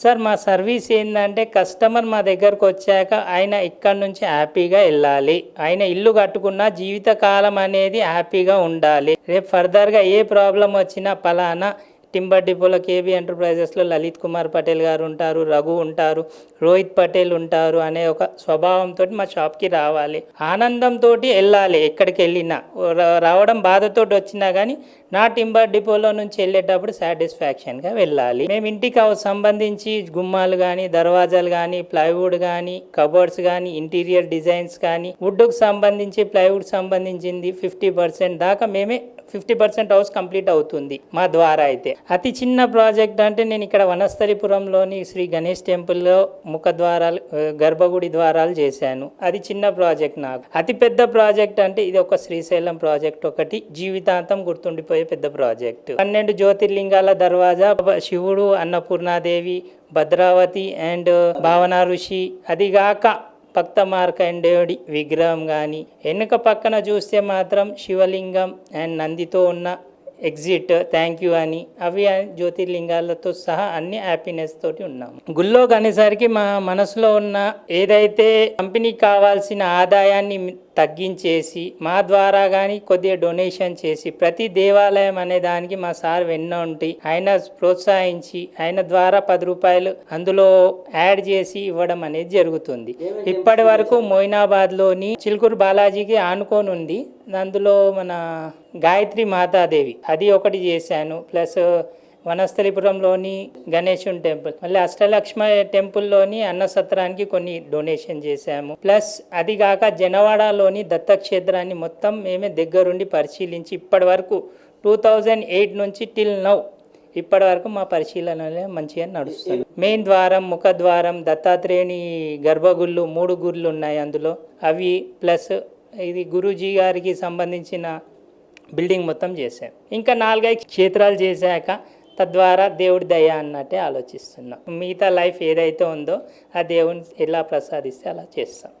Sir మా service ఏంటంటే customer మా దగ్గరకు వచ్చాక ఆయన ఇక్కడ నుంచి హ్యాపీగా వెళ్ళాలి. ఆయన ఇల్లు కట్టుకున్న జీవితకాలం అనేది హ్యాపీగా ఉండాలి. రేపు ఫర్దర్గా ఏ ప్రాబ్లం వచ్చినా పలానా టింబర్ డిపోలో కేబీ ఎంటర్ప్రైజెస్లో లలిత్ కుమార్ పటేల్ గారు ఉంటారు రఘు ఉంటారు రోహిత్ పటేల్ ఉంటారు అనే ఒక స్వభావంతో మా షాప్కి రావాలి. ఆనందంతో వెళ్ళాలి ఎక్కడికి వెళ్ళినా. రావడం బాధతో వచ్చినా కానీ నా టింబర్ డిపోలో నుంచి వెళ్ళేటప్పుడు సాటిస్ఫాక్షన్గా వెళ్ళాలి. మేము ఇంటికి సంబంధించి గుమ్మాలు కానీ దర్వాజాలు కానీ ప్లైవుడ్ కానీ కబోర్డ్స్ కానీ ఇంటీరియర్ డిజైన్స్ కానీ వుడ్కు సంబంధించి ప్లైవుడ్ సంబంధించింది ఫిఫ్టీ పర్సెంట్ దాకా మేమే ఫిఫ్టీ పర్సెంట్ హౌస్ కంప్లీట్ అవుతుంది మా ద్వారా అయితే. అతి చిన్న ప్రాజెక్ట్ అంటే నేను ఇక్కడ వనస్థలిపురంలోని శ్రీ గణేష్ టెంపుల్లో ముఖద్వారాలు గర్భగుడి ద్వారాలు చేశాను. అది చిన్న ప్రాజెక్ట్ నాకు. అతి పెద్ద ప్రాజెక్ట్ అంటే ఇది ఒక శ్రీశైలం ప్రాజెక్ట్ ఒకటి. జీవితాంతం గుర్తుండిపోయే పెద్ద ప్రాజెక్ట్. పన్నెండు జ్యోతిర్లింగాల దర్వాజా శివుడు అన్నపూర్ణాదేవి భద్రావతి అండ్ భావన ఋషి. అదిగాక భక్త మార్కండేయుడి విగ్రహం కానీ వెనుక పక్కన చూస్తే మాత్రం శివలింగం అండ్ నందితో ఉన్న ఎగ్జిట్ థ్యాంక్ యూ అని అవి జ్యోతిర్లింగాలతో సహా అన్ని హ్యాపీనెస్ తోటి ఉన్నాము. గుళ్ళో అనేసరికి మా మనసులో ఉన్న ఏదైతే కంపెనీకి కావాల్సిన ఆదాయాన్ని తగ్గించేసి మా ద్వారా కానీ కొద్దిగా డొనేషన్ చేసి ప్రతి దేవాలయం అనే దానికి మా సార్ వెన్న ఉండి ఆయన ప్రోత్సహించి ఆయన ద్వారా పది రూపాయలు అందులో యాడ్ చేసి ఇవ్వడం అనేది జరుగుతుంది. ఇప్పటి వరకు మొయినాబాద్లోని చిలుకూరు బాలాజీకి ఆనుకొని ఉంది అందులో మన గాయత్రి మాతాదేవి అది ఒకటి చేశాను. ప్లస్ వనస్థలిపురంలోని గణేశుని టెంపుల్. మళ్ళీ అష్టలక్ష్మ టెంపుల్లోని అన్నసత్రానికి కొన్ని డొనేషన్ చేశాము. ప్లస్ అది కాక జనవాడలోని దత్తక్షేత్రాన్ని మొత్తం మేమే దగ్గరుండి పరిశీలించి ఇప్పటి వరకు టూ థౌజండ్ ఎయిట్ నుంచి టిల్ నౌ ఇప్పటి వరకు మా పరిశీలనలే మంచిగా నడుస్తుంది మెయిన్ ద్వారం ముఖ ద్వారం దత్తాత్రేయుని గర్భగుళ్ళు మూడు గుళ్ళు ఉన్నాయి అందులో. అవి ప్లస్ ఇది గురూజీ గారికి సంబంధించిన బిల్డింగ్ మొత్తం చేశాం. ఇంకా నాలుగైదు క్షేత్రాలు చేశాక తద్వారా దేవుడి దయ అన్నట్టే ఆలోచిస్తున్నాం. మిగతా లైఫ్ ఏదైతే ఉందో ఆ దేవుని ఎలా ప్రసాదిస్తే అలా చేస్తాం.